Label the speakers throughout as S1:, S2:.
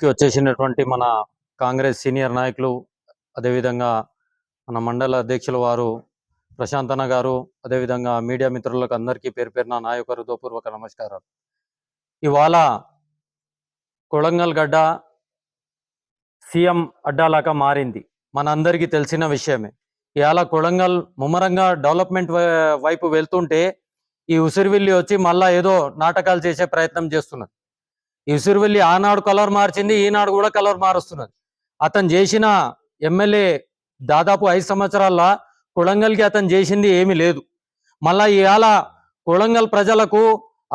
S1: కి వచ్చేసినటువంటి మన కాంగ్రెస్ సీనియర్ నాయకులు అదేవిధంగా మన మండల అధ్యక్షుల వారు ప్రశాంత్ అన్న గారు అదేవిధంగా మీడియా మిత్రులకు అందరికీ పేరు పేరున నా యొక్క హృదయపూర్వక ఇవాళ కొడంగల్ గడ్డ సీఎం అడ్డాలాగా మారింది. మనందరికీ తెలిసిన విషయమే. ఇవాళ కొడంగల్ ముమ్మరంగా డెవలప్మెంట్ వైపు వెళ్తుంటే ఈ ఉసిరివిల్లి వచ్చి మళ్ళా ఏదో నాటకాలు చేసే ప్రయత్నం చేస్తున్నది ఇసురువెల్లి ఆనాడు కలర్ మార్చింది ఈనాడు కూడా కలర్ మారుస్తున్నది. అతను చేసిన ఎమ్మెల్యే దాదాపు ఐదు సంవత్సరాల కొడంగల్కి అతను చేసింది ఏమీ లేదు. మళ్ళా ఇవాళ కొడంగల్ ప్రజలకు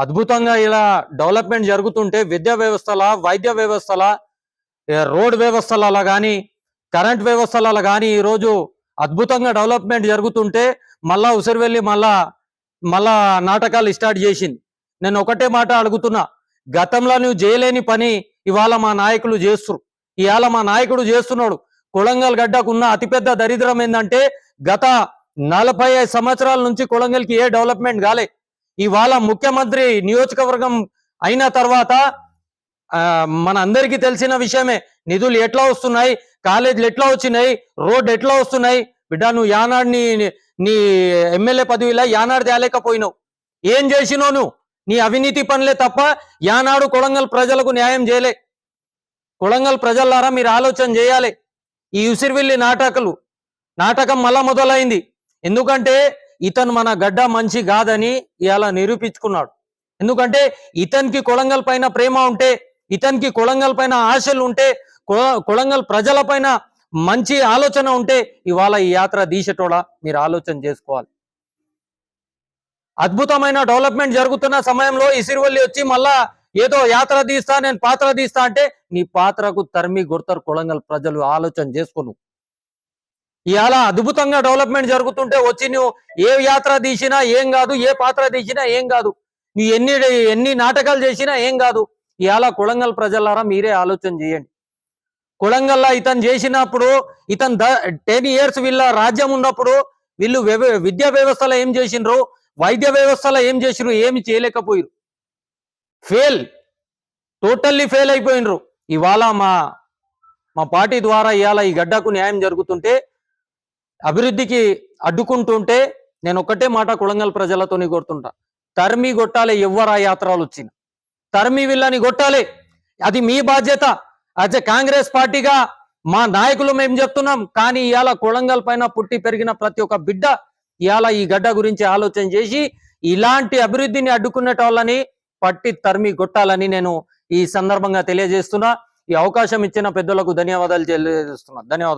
S1: అద్భుతంగా ఇలా డెవలప్మెంట్ జరుగుతుంటే విద్యా వ్యవస్థల వైద్య వ్యవస్థల రోడ్ వ్యవస్థల కానీ కరెంట్ వ్యవస్థల కానీ ఈరోజు అద్భుతంగా డెవలప్మెంట్ జరుగుతుంటే మళ్ళా ఉసిరివెళ్ళి మళ్ళా మళ్ళా నాటకాలు స్టార్ట్ చేసింది. నేను ఒకటే మాట అడుగుతున్నా గతంలో నువ్వు చేయలేని పని ఇవాళ మా నాయకులు చేస్తురు. ఇవాళ మా నాయకుడు చేస్తున్నాడు. కొడంగల్ గడ్డకున్న అతిపెద్ద దరిద్రం ఏంటంటే గత నలభై ఐదు సంవత్సరాల నుంచి కొలంగల్కి ఏ డెవలప్మెంట్ కాలే. ఇవాళ ముఖ్యమంత్రి నియోజకవర్గం అయిన తర్వాత మన అందరికీ తెలిసిన విషయమే. నిధులు ఎట్లా వస్తున్నాయి? కాలేజీలు ఎట్లా వచ్చినాయి? రోడ్ ఎట్లా వస్తున్నాయి? బిడ్డ నువ్వు యానాడిని నీ నీ ఎమ్మెల్యే పదవిలో యానాడు తేలేకపోయినావు ఏం చేసినావు నువ్వు? నీ అవినీతి పనులే తప్ప యానాడు కొడంగల్ ప్రజలకు న్యాయం చేయలే. కొడంగల్ ప్రజలారా మీరు ఆలోచన చేయాలి. ఈ ఉసిరివిల్లి నాటకాలు నాటకం మళ్ళా మొదలైంది. ఎందుకంటే ఇతను మన గడ్డ మంచి కాదని ఇవాళ నిరూపించుకున్నాడు. ఎందుకంటే ఇతనికి కొడంగల్ పైన ప్రేమ ఉంటే ఇతనికి కొడంగల్ పైన ఆశలు ఉంటే కొడంగల్ ప్రజల పైన మంచి ఆలోచన ఉంటే ఇవాళ ఈ యాత్ర దీశటోడా మీరు ఆలోచన చేసుకోవాలి. అద్భుతమైన డెవలప్మెంట్ జరుగుతున్న సమయంలో ఇసిరివల్లి వచ్చి మళ్ళా ఏదో యాత్ర తీస్తా నేను పాత్ర తీస్తా అంటే నీ పాత్రకు తరిమి గుర్తరు కొలంగల్ ప్రజలు ఆలోచన చేసుకును. ఇవాళ అద్భుతంగా డెవలప్మెంట్ జరుగుతుంటే వచ్చి నువ్వు ఏ యాత్ర తీసినా ఏం కాదు ఏ పాత్ర తీసినా ఏం కాదు నువ్వు ఎన్ని ఎన్ని నాటకాలు చేసినా ఏం కాదు. ఇవాళ కొలంగల్ ప్రజలారా మీరే ఆలోచన చేయండి. కొలంగల్లా ఇతను చేసినప్పుడు ఇతను టెన్ ఇయర్స్ వీళ్ళ రాజ్యం ఉన్నప్పుడు వీళ్ళు విద్యా వ్యవస్థలో ఏం చేసిండ్రు వైద్య వ్యవస్థలో ఏం చేసిండ్రు ఏమి చేయలేకపోయారు ఫెయిల్ టోటల్లీ ఫెయిల్ అయిపోయినరు ఇవాళ మా మా పార్టీ ద్వారా ఇవాళ ఈ గడ్డకు న్యాయం జరుగుతుంటే అభివృద్ధికి అడ్డుకుంటుంటే నేను ఒక్కటే మాట కుళంగల్ ప్రజలతోని కొడుతుంటా. తరిమి కొట్టాలి ఎవ్వరా యాత్రలు వచ్చిన తరిమి వీళ్ళని కొట్టాలి. అది మీ బాధ్యత. అదే కాంగ్రెస్ పార్టీగా మా నాయకులు మేము చెప్తున్నాం? కానీ ఇవాళ కొళంగల్ పైన పుట్టి పెరిగిన ప్రతి ఒక్క బిడ్డ ఇవాళ ఈ గడ్డ గురించి ఆలోచన చేసి ఇలాంటి అభివృద్ధిని అడ్డుకునే వాళ్ళని పట్టి తరిమి కొట్టాలని నేను ఈ సందర్భంగా తెలియజేస్తున్నా. ఈ అవకాశం ఇచ్చిన పెద్దలకు ధన్యవాదాలు తెలియజేస్తున్నా. ధన్యవాదాలు.